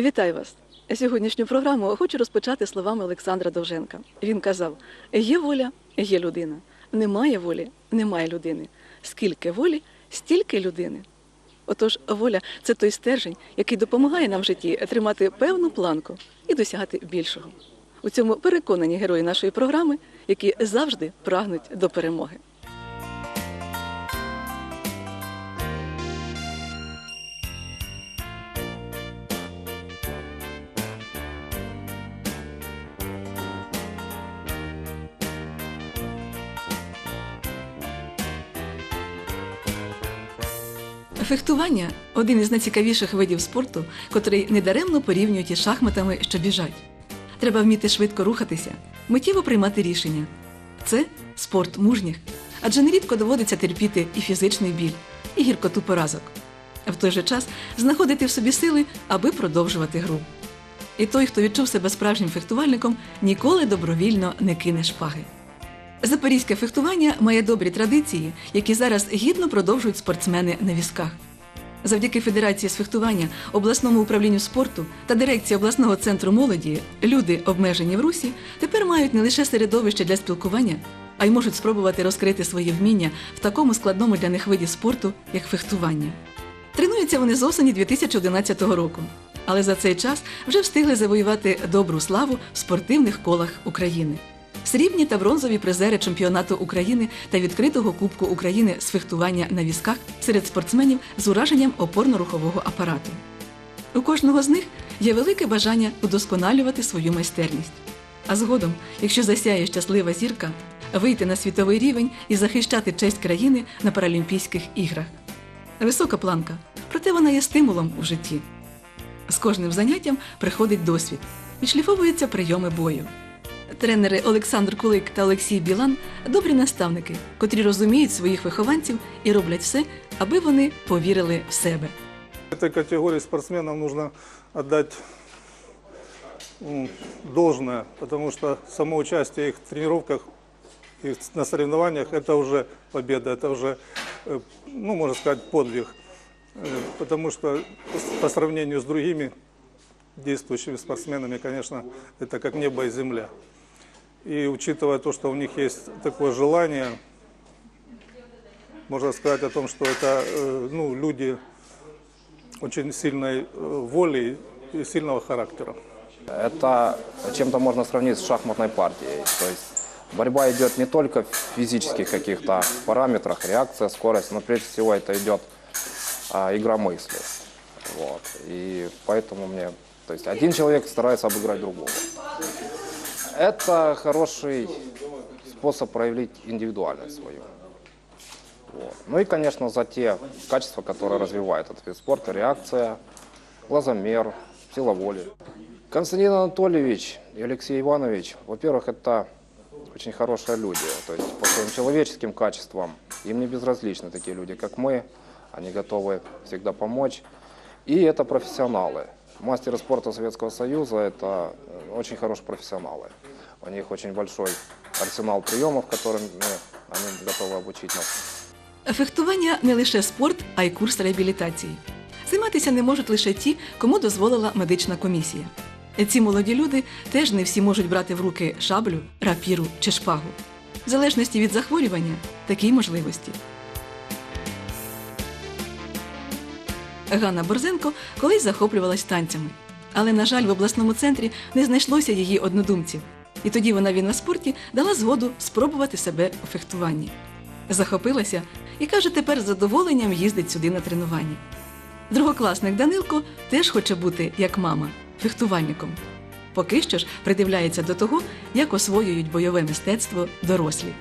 Вітаю вас! Сьогоднішню програму хочу розпочати словами Олександра Довженка. Він казав: є воля, є людина. Немає волі, немає людини. Скільки волі, стільки людини. Отож, воля це той стержень, який допомагає нам в житті тримати певну планку і досягати більшого. У цьому переконані герої нашої програми, які завжди прагнуть до перемоги. Фехтування один із найцікавіших видів спорту, котрий недаремно порівнюють із шахматами, що біжать. Треба вміти швидко рухатися, миттєво приймати рішення. Це спорт мужніх, адже нерідко доводиться терпіти і фізичний біль, і гіркоту поразок, а в той же час знаходити в собі сили, аби продовжувати гру. І той, хто відчув себе справжнім фехтувальником, ніколи добровільно не кине шпаги. Запорізьке фехтування має добрі традиції, які зараз гідно продовжують спортсмени на візках. Завдяки Федерації з фехтування, обласному управлінню спорту та дирекції обласного центру молоді люди, обмежені в русі, тепер мають не лише середовище для спілкування, а й можуть спробувати розкрити свої вміння в такому складному для них виді спорту, як фехтування. Тренуються вони з осені 2011 року, але за цей час вже встигли завоювати добру славу в спортивних колах України. Срібні та бронзові призери чемпіонату України та відкритого Кубку України з фехтування на візках серед спортсменів з ураженням опорно-рухового апарату. У кожного з них є велике бажання удосконалювати свою майстерність. А згодом, якщо засяє щаслива зірка, вийти на світовий рівень і захищати честь країни на Паралімпійських іграх. Висока планка, проте вона є стимулом у житті. З кожним заняттям приходить досвід, відшліфовуються прийоми бою. Тренери Олександр Кулик та Олексій Білан добрі наставники, котрі розуміють своїх вихованців і роблять все, аби вони повірили в себе. Этой категории спортсменам нужно отдать м, должное, потому что само участие их в тренировках и на соревнованиях это уже победа, это уже, э, ну, можно сказать, подвиг. Э, Потому что по сравнению с другими действующими спортсменами, конечно, это как небо и земля. И учитывая то, что у них есть такое желание, можно сказать о том, что это э, ну, люди очень сильной э, воли и сильного характера. Это чем-то можно сравнить с шахматной партией. То есть борьба идет не только в физических каких-то параметрах, реакция, скорость, но прежде всего это идет а, игра мысли. Вот. И поэтому мне... То есть один человек старается обыграть другого. Это хороший способ проявить индивидуальность свою. Вот. Ну и, конечно, за те качества, которые развивает этот вид спорта, реакция, глазомер, сила воли. Константин Анатольевич и Алексей Иванович, во-первых, это очень хорошие люди, то есть по своим человеческим качествам им не безразличны такие люди, как мы, они готовы всегда помочь. И это профессионалы. Мастеры спорта Советского Союза – это э, очень хорошие профессионалы. У них очень большой арсенал приемов, которыми они готовы обучить нас. Фехтування не лише спорт, а й курс реабілітації. Займатися не можуть лише ті, кому дозволила медична комісія. Ці молоді люди теж не всі можуть брати в руки шаблю, рапіру чи шпагу. В залежності від захворювання такі можливості. Ганна Борзенко колись захоплювалась танцями, але, на жаль, в обласному центрі не знайшлося її однодумців. І тоді вона в іноспорті дала згоду спробувати себе у фехтуванні. Захопилася і каже, тепер з задоволенням їздить сюди на тренування. Другокласник Данилко теж хоче бути, як мама, фехтувальником. Поки що ж придивляється до того, як освоюють бойове мистецтво дорослі.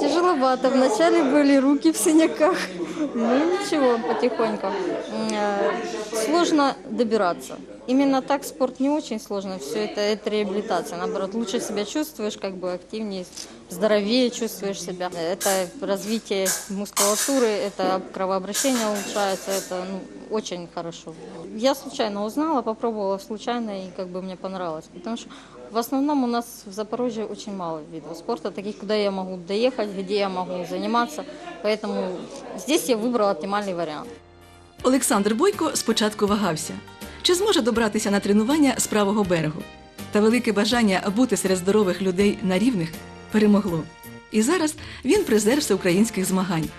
Тяжеловато. Вначале были руки в синяках. Ну ничего, потихоньку. М, э, Сложно добираться. Именно так спорт не очень сложно. Все это, это реабилитация. Наоборот, лучше себя чувствуешь, как бы активнее, здоровее чувствуешь себя. Это развитие мускулатуры, это кровообращение улучшается. Это ну, очень хорошо. Я случайно узнала, попробовала случайно и как бы мне понравилось. Потому что в основном у нас в Запорожье очень мало видов спорта, таких, куда я могу доехать, где я могу заниматься. Поэтому здесь я выбрала оптимальный вариант. Олександр Бойко спочатку вагався. чи зможе добратися на тренування з правого берегу. Та велике бажання бути серед здорових людей на рівних перемогло. І зараз він призер всеукраїнських змагань.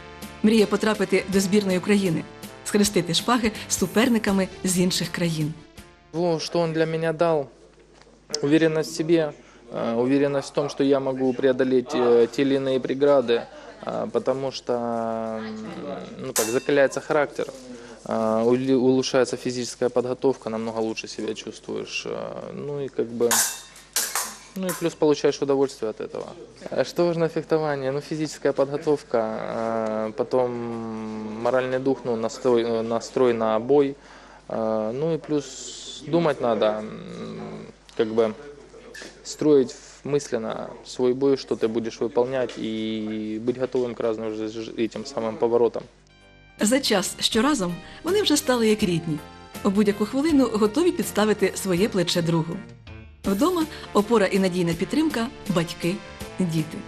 Мріє потрапити до збірної України, схрестити шпаги з суперниками з інших країн. Ну, Что он для меня дал? Уверенность в себе, э, уверенность в том, что я могу преодолеть э, те или иные преграды, э, потому что ну, как, закаляется характер, улучшается физическая подготовка, намного лучше себя чувствуешь. Ну и как бы ну и плюс получаешь удовольствие от этого. А Что важно в фехтовании? Ну, физическая подготовка, потом моральный дух, ну, настрой, настрой на бой. Ну и плюс думать надо, как бы строить мысленно свой бой, что ты будешь выполнять, и быть готовым к разным же- же- этим самым поворотам. За час, що разом, вони вже стали як рідні. У будь-яку хвилину готові підставити своє плече другу. Вдома опора і надійна підтримка батьки, діти.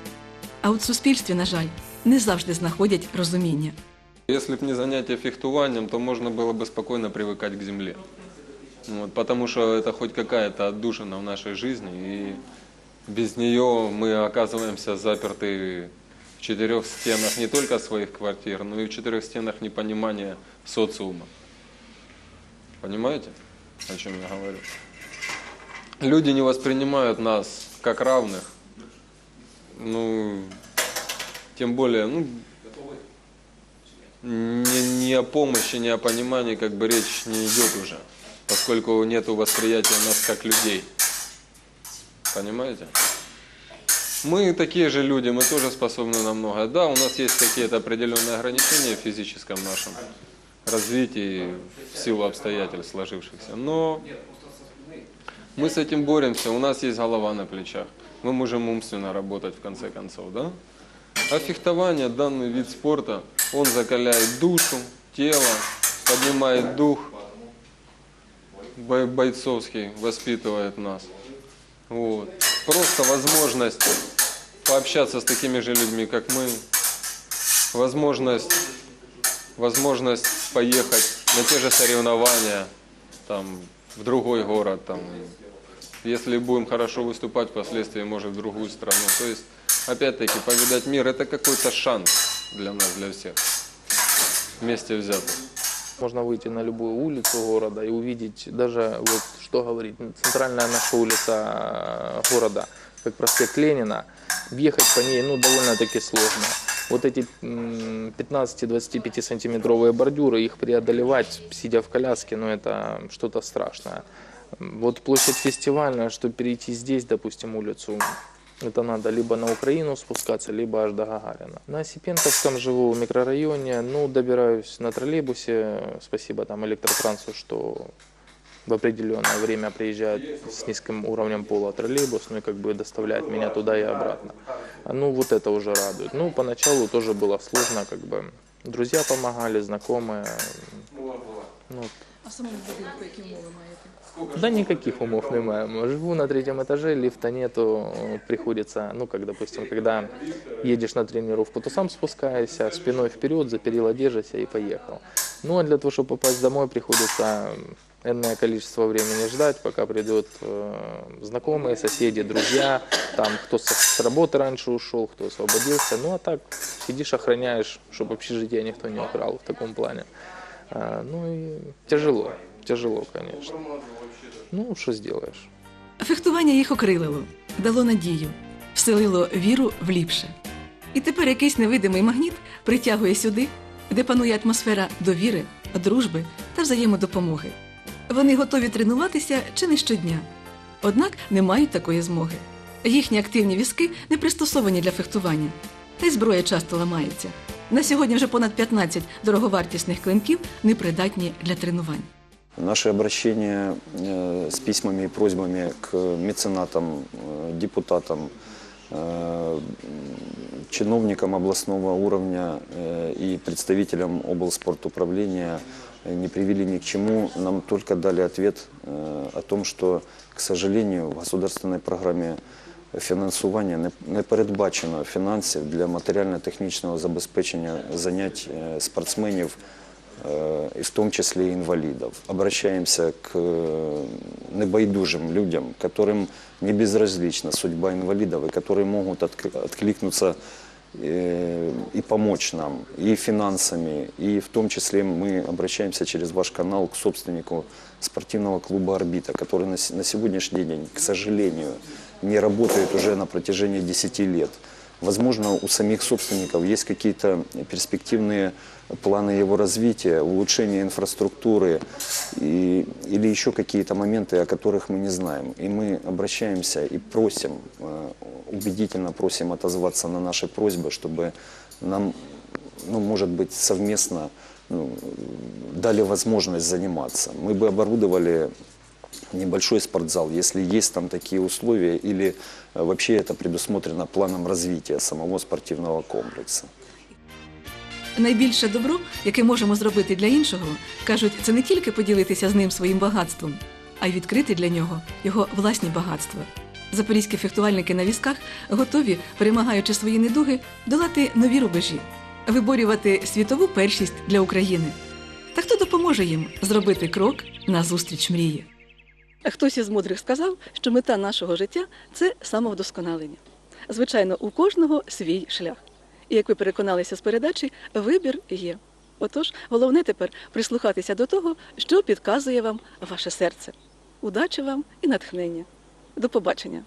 А от в суспільстві, на жаль, не завжди знаходять розуміння. Если бы не занятие фехтованием, то можно было бы спокойно привыкать к земле. Вот, потому что это хоть какая-то отдушина в нашей жизни, и без нее мы оказываемся заперты в четырех стенах не только своих квартир, но и в четырех стенах непонимания социума. Понимаете, о чем я говорю? Люди не воспринимают нас как равных. Ну, тем более, ну, не, не о помощи, не о понимании как бы речь не идет уже, поскольку нет восприятия нас как людей. Понимаете? Мы такие же люди, мы тоже способны на многое. Да, у нас есть какие-то определенные ограничения в физическом нашем развитии в силу обстоятельств сложившихся, но мы с этим боремся, у нас есть голова на плечах, мы можем умственно работать в конце концов, да? А фехтование, данный вид спорта, он закаляет душу, тело, поднимает дух, бойцовский, воспитывает нас. Вот. Просто возможность пообщаться с такими же людьми, как мы, возможность, возможность поехать на те же соревнования, там, в другой город, там, если будем хорошо выступать, впоследствии, может, в другую страну. То есть, опять-таки, повидать мир – это какой-то шанс для нас, для всех, вместе взятых. Можно выйти на любую улицу города и увидеть даже, вот что говорить, центральная наша улица э, города, как проспект Ленина, въехать по ней, ну, довольно-таки сложно. Вот эти м, 15-25 сантиметровые бордюры, их преодолевать, сидя в коляске, ну, это что-то страшное. Вот площадь фестивальная, чтобы перейти здесь, допустим, улицу, это надо либо на Украину спускаться, либо аж до Гагарина. На Осипенковском живу в микрорайоне, ну, добираюсь на троллейбусе, спасибо там электротрансу, что в определенное время приезжает с низким уровнем пола троллейбус, ну и как бы доставляет меня туда и обратно. А, Ну, вот это уже радует. Ну, поначалу тоже было сложно, как бы друзья помогали, знакомые. Ну, А самому будинку які умови маєте? да никаких умов не маем. Живу на третьем этаже, лифта нету, приходится, ну, как, допустим, когда едешь на тренировку, то сам спускаешься, спиной вперед, за перила держишься и поехал. Ну, а для того, чтобы попасть домой, приходится энное количество времени ждать, пока придет э, знакомые, соседи, друзья, там, кто с, с работы раньше ушел, кто освободился. Ну, а так сидишь, охраняешь, чтобы общежитие никто не украл в таком плане. А, ну, и тяжело, тяжело, конечно. Ну, що зробиш? Фехтування їх окрилило, дало надію, вселило віру в ліпше. І тепер якийсь невидимий магніт притягує сюди, де панує атмосфера довіри, дружби та взаємодопомоги. Вони готові тренуватися чи не щодня, однак не мають такої змоги. Їхні активні візки не пристосовані для фехтування, та й зброя часто ламається. На сьогодні вже понад 15 дороговартісних клинків непридатні для тренувань. Наши обращения э, с письмами и просьбами к меценатам, э, депутатам, э, чиновникам областного уровня э, и представителям облспортуправления э, не привели ни к чему. Нам только дали ответ э, о том, что, к сожалению, в государственной программе фінансування не, не передбачено фінансів для матеріально-технічного забезпечення занять е, спортсменів э, и в том числе и инвалидов. Обращаемся к э, небайдужим людям, которым не безразлична судьба инвалидов и которые могут отк- откликнуться э, и помочь нам и финансами, и в том числе мы обращаемся через ваш канал к собственнику спортивного клуба «Орбита», который на на сегодняшний день, к сожалению, не работает уже на протяжении 10 лет. Возможно, у самих собственников есть какие-то перспективные планы его развития, улучшения инфраструктуры и, или еще какие-то моменты, о которых мы не знаем. И мы обращаемся и просим, э, убедительно просим отозваться на наши просьбы, чтобы нам, ну, может быть, совместно ну, дали возможность заниматься. Мы бы оборудовали небольшой спортзал, если есть там такие условия, или э, вообще это предусмотрено планом развития самого спортивного комплекса. Найбільше добро, яке можемо зробити для іншого, кажуть, це не тільки поділитися з ним своїм багатством, а й відкрити для нього його власні багатства. Запорізькі фехтувальники на візках готові, перемагаючи свої недуги, долати нові рубежі, виборювати світову першість для України. Та хто допоможе їм зробити крок назустріч мрії? Хтось із мудрих сказав, що мета нашого життя це самовдосконалення. Звичайно, у кожного свій шлях. І як ви переконалися з передачі, вибір є. Отож, головне тепер прислухатися до того, що підказує вам ваше серце. Удачі вам і натхнення. До побачення!